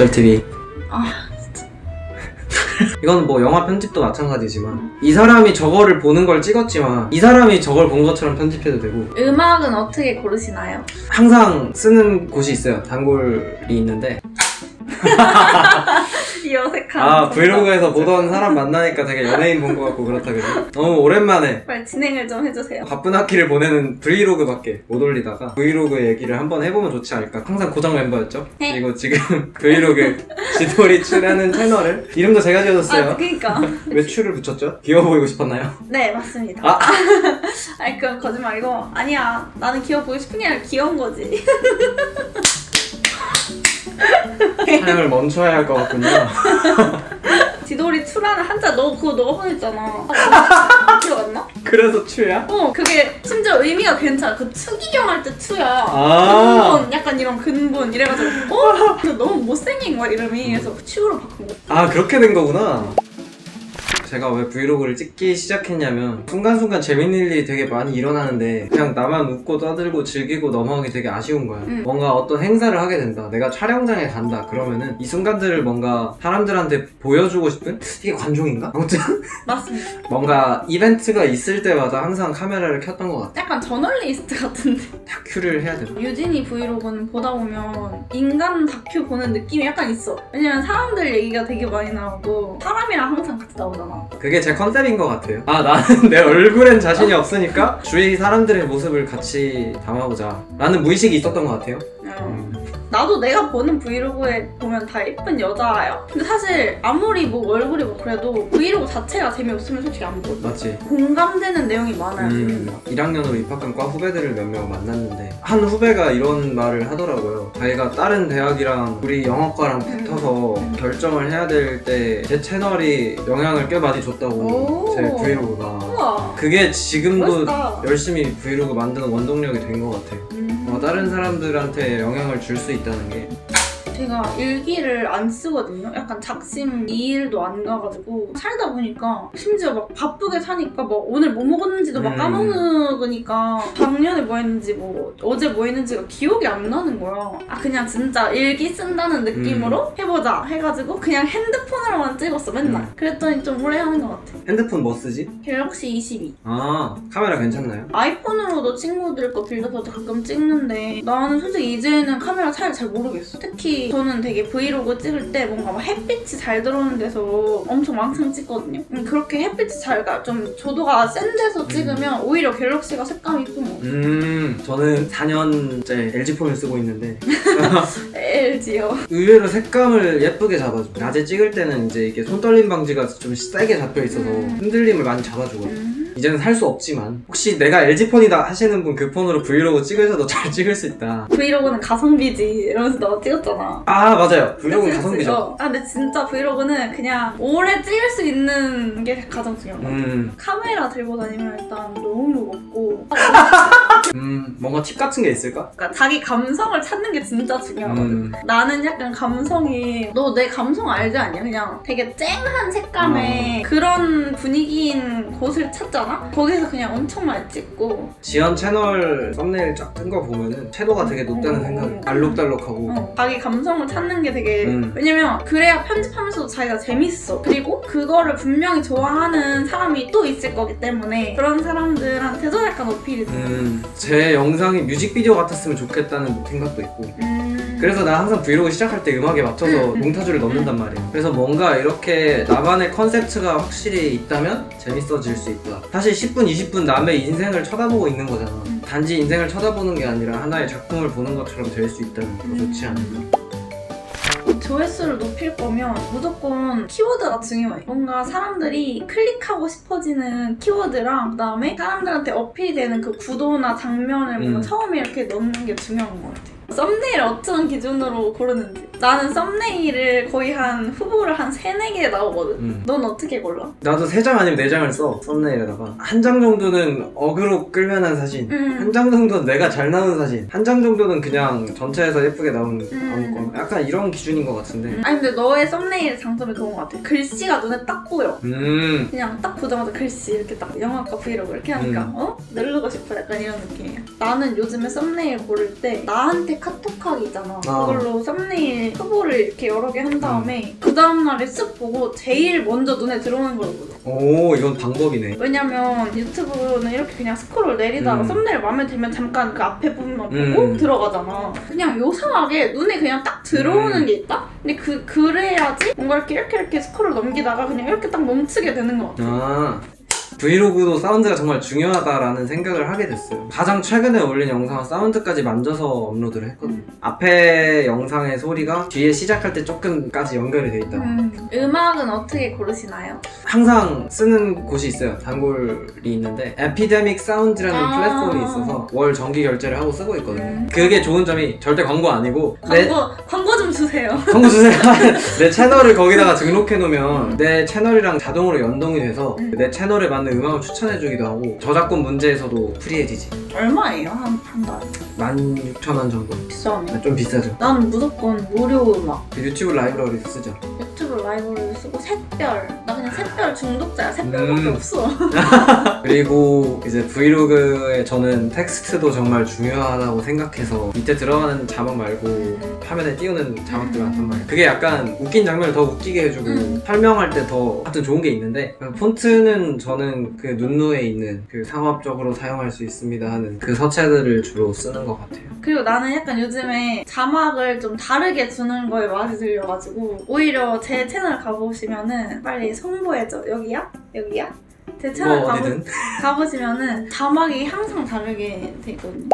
쩔TV 아, 이건 뭐 영화 편집도 마찬가지지만 이 사람이 저거를 보는 걸 찍었지만 이 사람이 저걸 본 것처럼 편집해도 되고 음악은 어떻게 고르시나요? 항상 쓰는 곳이 있어요. 단골이 있는데 이 어색한. 아 브이로그에서 보던 사람 만나니까 되게 연예인 본 것 같고 그렇다 그래 너무 오랜만에 빨리 진행을 좀 해주세요. 바쁜 학기를 보내는 브이로그밖에 못 올리다가 브이로그 얘기를 한번 해보면 좋지 않을까 항상 고정 멤버였죠 네. 그리고 지금 브이로그 지돌이 출하는 채널을 이름도 제가 지어줬어요 아, 그니까. 왜 추를 붙였죠? 귀여워 보이고 싶었나요? 네, 맞습니다. 아! 아니, 그건 거짓말이고. 아니야. 나는 귀여워 보이고 싶은 게 아니라 귀여운 거지. 촬영을 멈춰야 할 것 같군요 지돌이 투라는 한자 너 그거 너가 보냈잖아. 아, 기억 안 나? 그래서 추야? 어, 그게 심지어 의미가 괜찮아. 그 추기경 할 때 추야. 아 근본, 약간 이런 근본 이래가지고 어? 너무 못생긴 거야 이름이 그래서 추로 바꾼 거 아 그렇게 된 거구나. 제가 왜 브이로그를 찍기 시작했냐면 순간순간 재밌는 일이 되게 많이 일어나는데 그냥 나만 웃고 떠들고 즐기고 넘어가기 되게 아쉬운 거야. 음. 뭔가 어떤 행사를 하게 된다. 내가 촬영장에 간다. 그러면은 이 순간들을 뭔가 사람들한테 보여주고 싶은 이게 관종인가? 아무튼 맞습니다 뭔가 이벤트가 있을 때마다 항상 카메라를 켰던 것 같아. 약간 저널리스트 같은데 다큐를 해야 되나? 유진이 브이로그는 보다 보면 인간 다큐 보는 느낌이 약간 있어 왜냐면 사람들 얘기가 되게 많이 나오고 사람이랑 항상 같이 나오잖아 그게 제 컨셉인 것 같아요. 아, 나는 내 얼굴엔 자신이 없으니까 주위 사람들의 모습을 같이 담아보자. 라는 무의식이 있었던 것 같아요. 어. 나도 내가 보는 브이로그에 보면 다 예쁜 여자야 근데 사실 아무리 뭐 얼굴이 뭐 그래도 브이로그 자체가 재미없으면 솔직히 안 보거든 맞지? 공감되는 내용이 많아야 음, 재밌는 1학년으로 입학한 과 후배들을 몇 명 만났는데 한 후배가 이런 말을 하더라고요. 자기가 다른 대학이랑 우리 영어과랑 붙어서 음. 결정을 해야 될 때 제 채널이 영향을 꽤 많이 줬다고 오. 제 브이로그가 우와 그게 지금도 멋있다 열심히 브이로그 만드는 원동력이 된 것 같아요. 음. 어, 다른 사람들한테 영향을 줄 수 있다는 게 제가 일기를 안 쓰거든요. 약간 작심 2일도 안 가가지고 살다 보니까 심지어 막 바쁘게 사니까 막 오늘 뭐 먹었는지도 막 음. 까먹으니까 작년에 뭐 했는지 뭐 어제 뭐 했는지가 기억이 안 나는 거야. 아 그냥 진짜 일기 쓴다는 느낌으로 해보자 해가지고 그냥 핸드폰으로만 찍었어 맨날. 음. 그랬더니 좀 오래 하는 것 같아. 핸드폰 뭐 쓰지? 갤럭시 22. 아 카메라 괜찮나요? 아이폰으로도 친구들 거 빌려서 가끔 찍는데 나는 솔직히 이제는 카메라 차이를 잘 모르겠어. 특히 저는 되게 브이로그 찍을 때 뭔가 막 햇빛이 잘 들어오는 데서 엄청 왕창 찍거든요. 음, 그렇게 햇빛이 잘 가, 좀 조도가 센 데서 찍으면 오히려 갤럭시가 색감이 이쁜 거 같아. 음 저는 4년째 LG폰을 쓰고 있는데 LG요. 의외로 색감을 예쁘게 잡아줘 낮에 찍을 때는 이제 이게 손떨림 방지가 좀 세게 잡혀 있어서 음. 흔들림을 많이 잡아주거든 음. 이제는 살 수 없지만 혹시 내가 LG폰이다 하시는 분 그 폰으로 브이로그 찍으셔도 잘 찍을 수 있다 브이로그는 가성비지 이러면서 너 찍었잖아. 아 맞아요 브이로그는? 가성비죠 어. 아 근데 진짜 브이로그는 그냥 오래 찍을 수 있는 게 가장 중요한 거 같아. 음, 카메라 들고 다니면 일단 너무 무겁고 음 뭔가 팁 같은 게 있을까? 그러니까 자기 감성을 찾는 게 진짜 중요하거든. 음, 나는 약간 감성이 너 내 감성 알지 않냐? 그냥 되게 쨍한 색감의 그런 분위기인 곳을 찾잖아? 거기서 그냥 엄청 많이 찍고. 지연 채널 썸네일 쫙 뜬 거 보면은 채도가 되게 높다는 음. 생각이 알록달록하고. 어, 자기 감성을 찾는 게 되게 음. 왜냐면 그래야 편집하면서도 자기가 재밌어. 그리고 그거를 분명히 좋아하는 사람이 또 있을 거기 때문에 그런 사람들한테도 약간 어필이 돼. 음, 제 영상이 뮤직비디오 같았으면 좋겠다는 생각도 있고. 음... 그래서 나 항상 브이로그 시작할 때 음악에 맞춰서 음. 몽타주를 넣는단 말이에요. 그래서 뭔가 이렇게 나만의 컨셉트가 확실히 있다면 재밌어질 수 있다. 사실 10분, 20분 남의 인생을 쳐다보고 있는 거잖아. 음. 단지 인생을 쳐다보는 게 아니라 하나의 작품을 보는 것처럼 될 수 있다면 더 좋지 않을까. 조회수를 높일 거면 무조건 키워드가 중요해. 뭔가 사람들이 클릭하고 싶어지는 키워드랑 그다음에 사람들한테 어필이 되는 그 구도나 장면을 음. 처음에 이렇게 넣는 게 중요한 것 같아. 썸네일 어떤 기준으로 고르는지. 나는 썸네일을 거의 한 후보를 한 3, 4개 나오거든. 음. 넌 어떻게 골라? 나도 3장 아니면 4장을 써, 썸네일에다가. 한 장 정도는 어그로 끌만한 사진. 음. 한 장 정도는 내가 잘 나오는 사진. 한 장 정도는 그냥 전체에서 예쁘게 나오는 음. 아무거나. 약간 이런 기준인 것 같은데. 아니 근데 너의 썸네일 장점이 그런 것 같아. 글씨가 눈에 딱 보여. 음. 그냥 딱 보자마자 글씨 이렇게 딱 영화과 브이로그 이렇게 하니까 음. 어? 누르고 싶어 약간 이런 느낌이야 나는 요즘에 썸네일 고를 때 나한테 카톡하기 있잖아. 아. 그걸로 썸네일 후보를 이렇게 여러 개 한 다음에 그 다음날에 쓱 보고 제일 먼저 눈에 들어오는 걸 보자. 오 이건 방법이네 왜냐면 유튜브는 이렇게 그냥 스크롤 내리다가 음. 썸네일 마음에 들면 잠깐 그 앞에 부분만 음. 보고 들어가잖아. 그냥 요상하게 눈에 그냥 딱 들어오는 음. 게 있다? 근데 그, 그래야지 뭔가 이렇게 이렇게 이렇게 스크롤 넘기다가 그냥 이렇게 딱 멈추게 되는 것 같아. 아 브이로그도 사운드가 정말 중요하다라는 생각을 하게 됐어요. 가장 최근에 올린 영상은 사운드까지 만져서 업로드를 했거든요. 앞에 영상의 소리가 뒤에 시작할 때 조금까지 연결이 돼 있다. 음. 음악은 어떻게 고르시나요? 항상 쓰는 곳이 있어요. 단골이 있는데 에피데믹 사운드라는 아. 플랫폼이 있어서 월 정기 결제를 하고 쓰고 있거든요. 음. 그게 좋은 점이 절대 광고 아니고 내 광고, 광고 좀 주세요. 광고 주세요. 내 채널을 거기다가 등록해 놓으면 내 채널이랑 자동으로 연동이 돼서 음. 내 채널에 맞는 음악을 추천해 주기도 하고 저작권 문제에서도 프리해지지. 얼마예요? 한, 한 달에? 16,000원 정도. 비싸네. 좀 비싸죠. 나는 무조건 무료 음악. 그 유튜브 라이브러리 쓰죠. 유튜브 라이브를 쓰고 샛별. 나 그냥 샛별 중독자야. 샛별밖에 음. 없어. 그리고 이제 브이로그에 저는 텍스트도 정말 중요하다고 생각해서 밑에 들어가는 자막 말고 화면에 띄우는 자막들 많단 말이에요. 그게 약간 웃긴 장면을 더 웃기게 해주고 음. 설명할 때 더 하여튼 좋은 게 있는데 폰트는 저는 그 눈누에 있는 그 상업적으로 사용할 수 있습니다 하는 그 서체들을 주로 쓰는 것 같아요. 그리고 나는 약간 요즘에 자막을 좀 다르게 주는 거에 맛이 들려가지고 오히려 제 채널 가보시면은 빨리 송보해줘. 여기야? 여기야? 제 채널 뭐 가보, 어디든. 가보시면은 자막이 항상 다르게 돼 있거든요.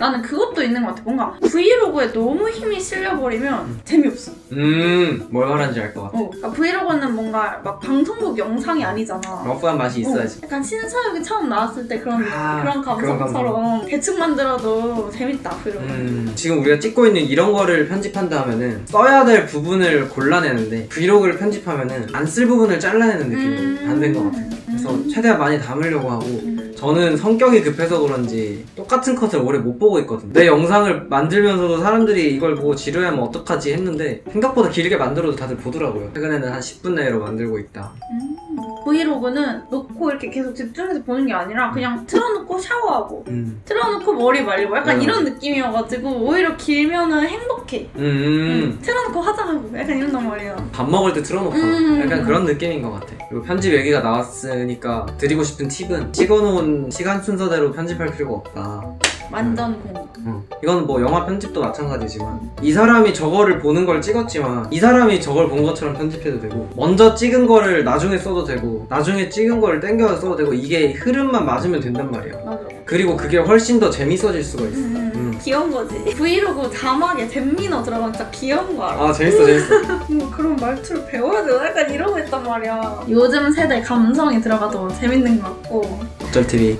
나는 그것도 있는 것 같아. 뭔가 브이로그에 너무 힘이 실려버리면 재미없어. 음, 뭘 말하는지 알 것 같아. 어, 그러니까 브이로그는 뭔가 막 방송국 영상이 아니잖아. 러프한 맛이 있어야지. 어, 약간 신서유기 처음 나왔을 때 그런 아, 그런 그런 감성처럼 대충 만들어도 재밌다 브이로그. 음, 지금 우리가 찍고 있는 이런 거를 편집한다 하면은 써야 될 부분을 골라내는데 브이로그를 편집하면은 안 쓸 부분을 잘라내는 느낌이 안된 것 같아요. 그래서 음. 최대한 많이 담으려고 하고 음. 저는 성격이 급해서 그런지 똑같은 컷을 오래 못 보고 있거든요. 내 영상을 만들면서도 사람들이 이걸 보고 지루하면 어떡하지 했는데 생각보다 길게 만들어도 다들 보더라고요. 최근에는 한 10분 내로 만들고 있다. 음. 브이로그는 놓고 이렇게 계속 집중해서 보는 게 아니라 그냥 틀어놓고 샤워하고 음. 틀어놓고 머리 말리고 약간 음. 이런 느낌이어가지고 오히려 길면은 행복해. 음, 음. 틀어놓고 화장하고 약간 이런단 말이야. 밥 먹을 때 틀어놓고 음. 약간 그런 느낌인 것 같아. 그리고 편집 얘기가 나왔으니까 드리고 싶은 팁은 찍어놓은 시간 순서대로 편집할 필요가 없다. 완전 공. 어. 이건 뭐 영화 편집도 마찬가지지만 이 사람이 저거를 보는 걸 찍었지만 이 사람이 저걸 본 것처럼 편집해도 되고 먼저 찍은 거를 나중에 써도 되고 나중에 찍은 거를 땡겨서 써도 되고 이게 흐름만 맞으면 된단 말이야. 맞아. 그리고 그게 훨씬 더 재밌어질 수가 있어. 음. 음. 귀여운 거지. 브이로그 자막에 잼민어 들어가면 진짜 귀여운 거 알아? 아 재밌어 재밌어. 뭔가 그런 말투를 배워야 되나? 약간 이러고 있단 말이야. 요즘 세대 감성이 들어가도 재밌는 것 같고 어쩔 TV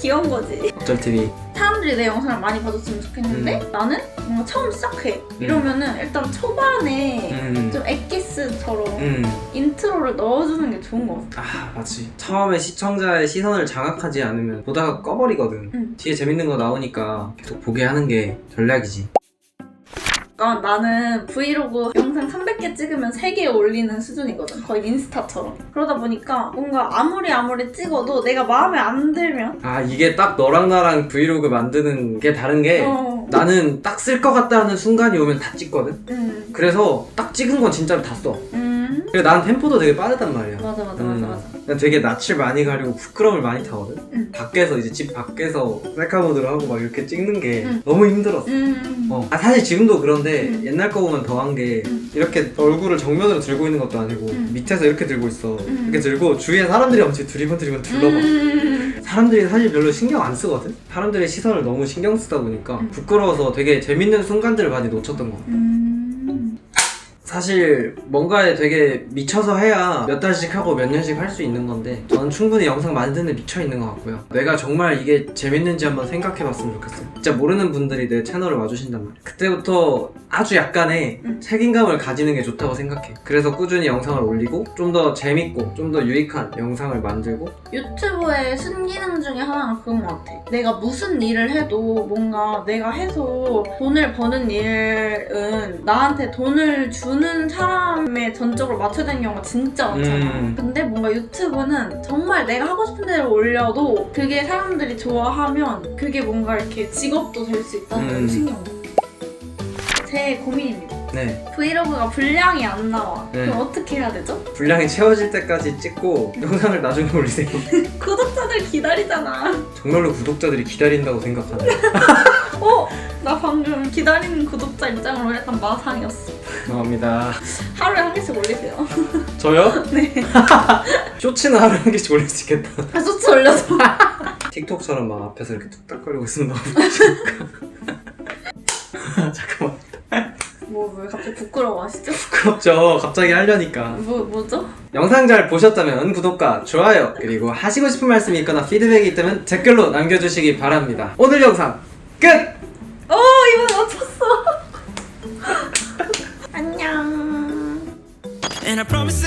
귀여운 거지. 어쩔 TV. 사람들이 내 영상을 많이 봐줬으면 좋겠는데 나는 뭔가 처음 시작해. 음. 이러면은 일단 초반에 음. 좀 엑기스처럼 음. 인트로를 넣어주는 게 좋은 것 같아. 아 맞지 처음에 시청자의 시선을 장악하지 않으면 보다가 꺼버리거든 응. 뒤에 재밌는 거 나오니까 계속 보게 하는 게 전략이지 그러니까 나는 브이로그 영상 300개 찍으면 3개 올리는 수준이거든. 거의 인스타처럼. 그러다 보니까 뭔가 아무리 아무리 찍어도 내가 마음에 안 들면 아 이게 딱 너랑 나랑 브이로그 만드는 게 다른 게 어. 나는 딱 쓸 것 같다 하는 순간이 오면 다 찍거든 음. 그래서 딱 찍은 건 진짜로 다 써. 음. 그리고 난 템포도 되게 빠르단 말이야 맞아 맞아 음. 맞아 맞아. 난 되게 낯을 많이 가리고 부끄러움을 많이 타거든 응. 밖에서 이제 집 밖에서 셀카 모드로 하고 막 이렇게 찍는 게 응. 너무 힘들었어 음. 어. 아 사실 지금도 그런데 음. 옛날 거 보면 더한 게 음. 이렇게 얼굴을 정면으로 들고 있는 것도 아니고 음. 밑에서 이렇게 들고 있어 음. 이렇게 들고 주위에 사람들이 엄청 두리번 두리번 둘러봐 음. 사람들이 사실 별로 신경 안 쓰거든 사람들의 시선을 너무 신경 쓰다 보니까 음. 부끄러워서 되게 재밌는 순간들을 많이 놓쳤던 것 같아 음. 사실 뭔가에 되게 미쳐서 해야 몇 달씩 하고 몇 년씩 할 수 있는 건데 저는 충분히 영상 만드는 데 미쳐 있는 것 같고요 내가 정말 이게 재밌는지 한번 생각해 봤으면 좋겠어요 진짜 모르는 분들이 내 채널을 와주신단 말이야 그때부터 아주 약간의 음. 책임감을 가지는 게 좋다고 생각해 그래서 꾸준히 영상을 올리고 좀 더 재밌고 좀 더 유익한 영상을 만들고 유튜브의 순기능 중에 하나가 그건 것 같아. 내가 무슨 일을 해도 뭔가 내가 해서 돈을 버는 일은 나한테 돈을 주는 보는 사람에 전적으로 맞춰진 경우가 진짜 많잖아. 음. 근데 뭔가 유튜브는 정말 내가 하고 싶은 대로 올려도 그게 사람들이 좋아하면 그게 뭔가 이렇게 직업도 될 수 있다는 걸 음. 신경 써. 제 고민입니다. 네 브이로그가 분량이 안 나와. 네. 그럼 어떻게 해야 되죠? 분량이 채워질 때까지 찍고 영상을 나중에 올리세요 구독자들 기다리잖아. 정말로 구독자들이 기다린다고 생각하나요? 어? 나 방금 기다리는 구독자 입장으로 약간 마상이었어. 죄송합니다 하루에 한 개씩 올리세요. 저요? 네. 쇼츠는 하루에 한 개씩 올릴 수 있겠다 아, 소치 올려서. 틱톡처럼 막 앞에서 이렇게 뚝딱거리고 있으면 너무 웃기니까 잠깐만 뭐, 왜 갑자기 부끄러워하시죠? 부끄럽죠 갑자기 하려니까 뭐, 뭐죠? 영상 잘 보셨다면 구독과 좋아요 그리고 하시고 싶은 말씀이 있거나 피드백이 있다면 댓글로 남겨주시기 바랍니다 오늘 영상 끝! 오, 이번에 맞췄어. 안녕. And I promise